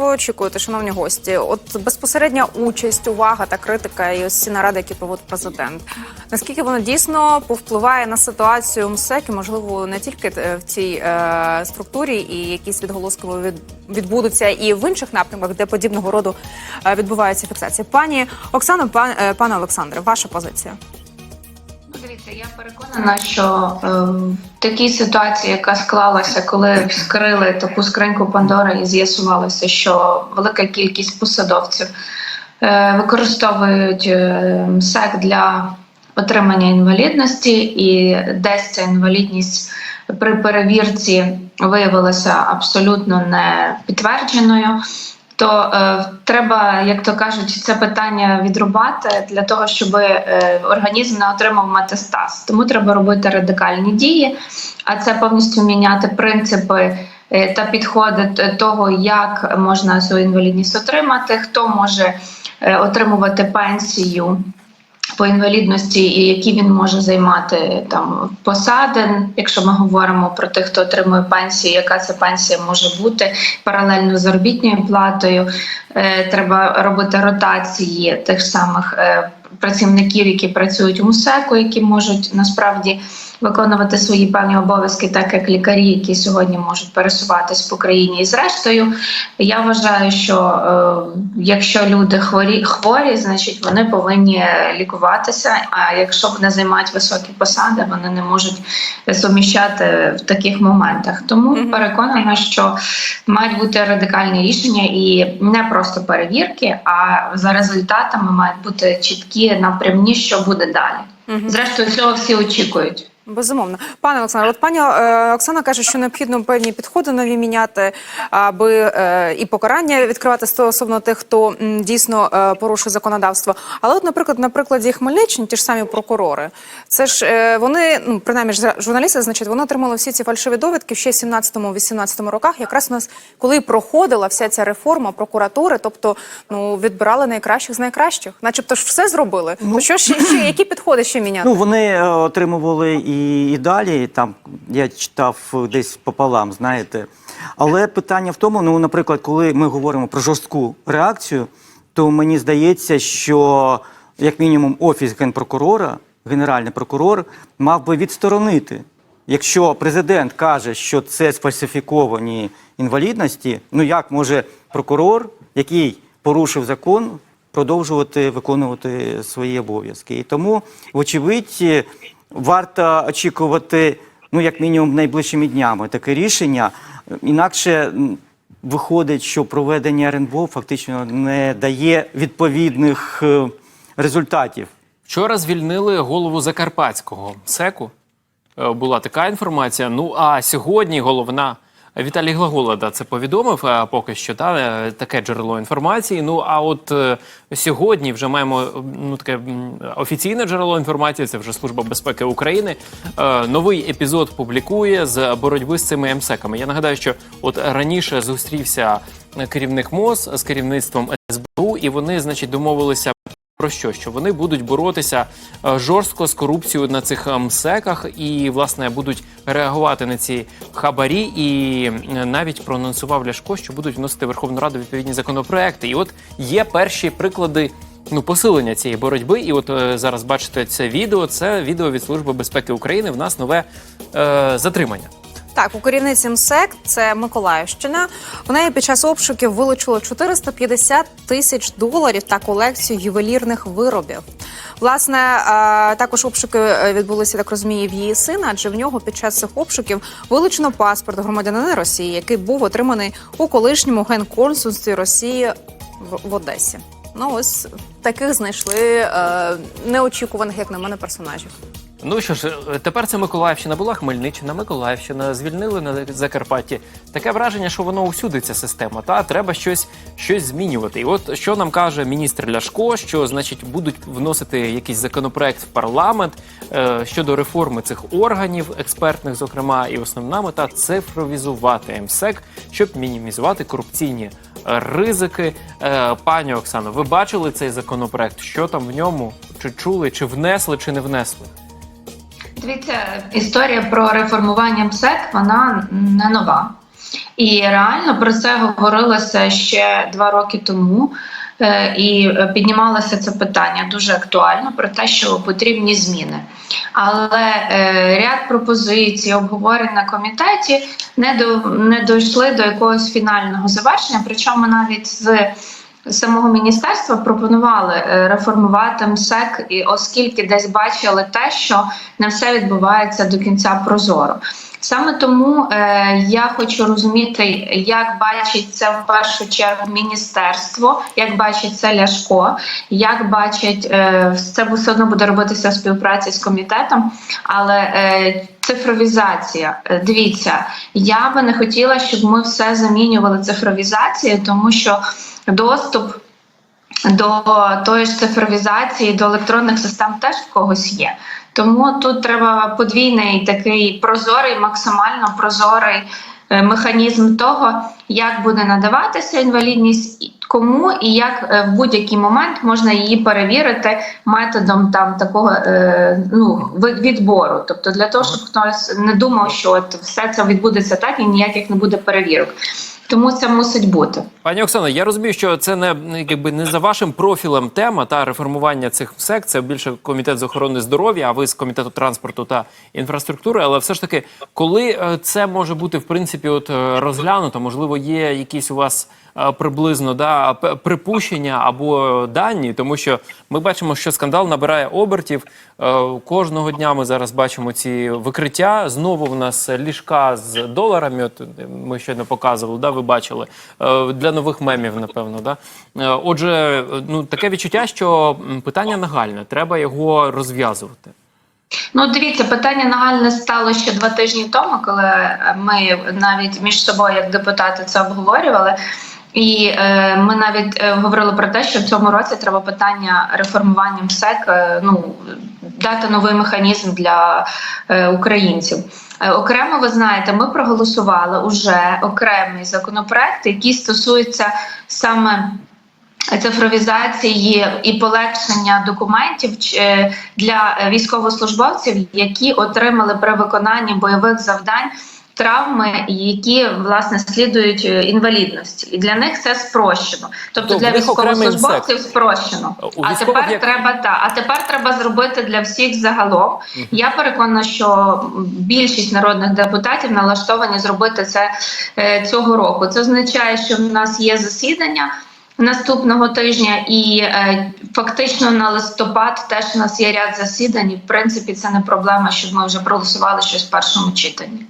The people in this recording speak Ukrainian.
ви очікуєте, шановні гості? От безпосередня участь, увага та критика і ось ці наради, які проводить президент. Наскільки воно дійсно повпливає на ситуацію МСЕК і, можливо, не тільки е, в цій е, структурі, і якісь відголоски від, відбудуться і в інших напрямках, де подібного роду е, відбувається фіксація. Пані Оксано, пан, е, пане Олександре, ваша позиція. Я переконана, що е, в такій ситуації, яка склалася, коли вскрили таку скриньку Пандори і з'ясувалося, що велика кількість посадовців е, використовують е, МСЕК для отримання інвалідності, і десь ця інвалідність при перевірці виявилася абсолютно не підтвердженою. То е, треба, як то кажуть, це питання відрубати для того, щоб е, організм не отримав метастаз. Тому треба робити радикальні дії, а це повністю міняти принципи е, та підходи того, як можна цю інвалідність отримати, хто може е, отримувати пенсію по інвалідності і які він може займати там посади. Якщо ми говоримо про тих, хто отримує пенсію, яка ця пенсія може бути паралельно з заробітною платою. Е, треба робити ротації тих самих е, працівників, які працюють у МУСЕКу, які можуть насправді виконувати свої певні обов'язки, так як лікарі, які сьогодні можуть пересуватись по країні. І зрештою, я вважаю, що е, якщо люди хворі, хворі, значить вони повинні лікуватися. А якщо вони займають високі посади, вони не можуть суміщати в таких моментах. Тому Мгм. переконана, що мають бути радикальні рішення і не просто перевірки, а за результатами мають бути чіткі напрямні, що буде далі. Зрештою, цього всі очікують. Безумовно, пане Олександре, от пані е, Оксана каже, що необхідно певні підходи нові міняти, аби е, і покарання відкривати стосовно тих, хто м, дійсно е, порушує законодавство. Але, от, наприклад, на прикладі Хмельниччини, ті ж самі прокурори, це ж е, вони, ну принаймні ж журналісти, значить, вони отримали всі ці фальшиві довідки ще в 17-18 роках. Якраз у нас коли проходила вся ця реформа прокуратури, тобто ну відбирали найкращих з найкращих, начебто ж все зробили. Ну що ще, ще які підходи ще міняти? Ну, вони отримували і, і далі, там я читав десь пополам, знаєте. Але питання в тому, ну, наприклад, коли ми говоримо про жорстку реакцію, то мені здається, що як мінімум офіс генпрокурора, генеральний прокурор, мав би відсторонити. Якщо президент каже, що це сфальсифіковані інвалідності, ну як може прокурор, який порушив закон, продовжувати виконувати свої обов'язки? І тому, вочевидь, варто очікувати, ну як мінімум, найближчими днями таке рішення. Інакше виходить, що проведення РНБО фактично не дає відповідних е, результатів. Вчора звільнили голову Закарпатського СЕКу. Е, Була така інформація. Ну а сьогодні головна Віталій Глаголода це повідомив е, поки що та е, таке джерело інформації. Ну а от е, сьогодні вже маємо ну таке офіційне джерело інформації. Це вже служба безпеки України. Е, Новий епізод публікує з боротьби з цими МСЕКами. Я нагадаю, що от раніше зустрівся керівник МОЗ з керівництвом СБУ, і вони, значить, домовилися про що? Що вони будуть боротися е, жорстко з корупцією на цих МСЕКах і власне будуть реагувати на ці хабарі, і навіть проанонсував Ляшко, що будуть вносити Верховну Раду відповідні законопроекти. І от є перші приклади. Ну, посилення цієї боротьби, і от е, зараз бачите це відео. Це відео від Служби безпеки України. В нас нове е, затримання. Так, у керівниці МСЕК, це Миколаївщина. В неї під час обшуків вилучили 450 тисяч доларів та колекцію ювелірних виробів. Власне, е, також обшуки е, відбулися, так розумію, в її сина, адже в нього під час цих обшуків вилучено паспорт громадянина Росії, який був отриманий у колишньому генконсульстві Росії в, в Одесі. Ну ось таких знайшли е, неочікуваних, як на мене, персонажів. Ну що ж, е, тепер це Миколаївщина була Хмельниччина, Миколаївщина, звільнили на Закарпатті. Таке враження, що воно усюди ця система. Та треба щось, щось змінювати. І от що нам каже міністр Ляшко, що значить будуть вносити якийсь законопроект в парламент е, щодо реформи цих органів експертних, зокрема, і основна мета цифровізувати МСЕК, щоб мінімізувати корупційні ризики. Е, пані Оксано, ви бачили цей законопроект? Що там в ньому? Чи чули, чи внесли, чи не внесли? Дивіться, історія про реформування МСЕК вона не нова. І реально про це говорилося ще два роки тому. Е, І піднімалося це питання дуже актуально про те, що потрібні зміни. Але е, ряд пропозицій, обговорень на комітеті не до не дійшли до якогось фінального завершення. Причому навіть з самого міністерства пропонували е, реформувати МСЕК, і оскільки десь бачили те, що не все відбувається до кінця прозоро. Саме тому е, я хочу розуміти, як бачить це в першу чергу міністерство, як бачить це Ляшко, як бачить е, це все одно буде робитися в співпраці з комітетом, але е, цифровізація. Е, Дивіться, я би не хотіла, щоб ми все замінювали цифровізацією, тому що доступ до тої ж цифровізації, до електронних систем теж в когось є. Тому тут треба подвійний такий прозорий, максимально прозорий е, механізм того, як буде надаватися інвалідність, кому і як е, в будь-який момент можна її перевірити методом там такого е, ну від- відбору. Тобто для того, щоб хтось не думав, що от все це відбудеться так і ніяких не буде перевірок. Тому це мусить бути. Пані Оксано, я розумію, що це не якби не за вашим профілем тема та реформування цих МСЕК. Це більше комітет з охорони здоров'я, а ви з комітету транспорту та інфраструктури. Але все ж таки, коли е, це може бути в принципі, от е, розглянуто, можливо, є якісь у вас е, приблизно да припущення або дані, тому що ми бачимо, що скандал набирає обертів. Кожного дня ми зараз бачимо ці викриття. Знову в нас ліжка з доларами. От ми щойно показували, да, ви бачили Е, для нових мемів, напевно. Да? Е, Отже, ну таке відчуття, що питання нагальне, треба його розв'язувати. Ну, дивіться, питання нагальне стало ще два тижні тому, коли ми навіть між собою, як депутати, це обговорювали. І е, ми навіть е, говорили про те, що в цьому році треба питання реформування МСЕК е, ну, дати новий механізм для е, українців. Е, окремо, ви знаєте, ми проголосували уже окремий законопроект, який стосується саме цифровізації і полегшення документів е, для військовослужбовців, які отримали при виконанні бойових завдань. Травми, які власне слідують е, інвалідності, і для них це спрощено. Тобто Тобто для військовослужбовців спрощено. У а тепер як- треба та а тепер треба зробити для всіх загалом. Я переконана, що більшість народних депутатів налаштовані зробити це е, цього року. Це означає, що в нас є засідання наступного тижня, і е, фактично на листопад теж у нас є ряд засідань. І в принципі, це не проблема, щоб ми вже проголосували щось в першому читанні.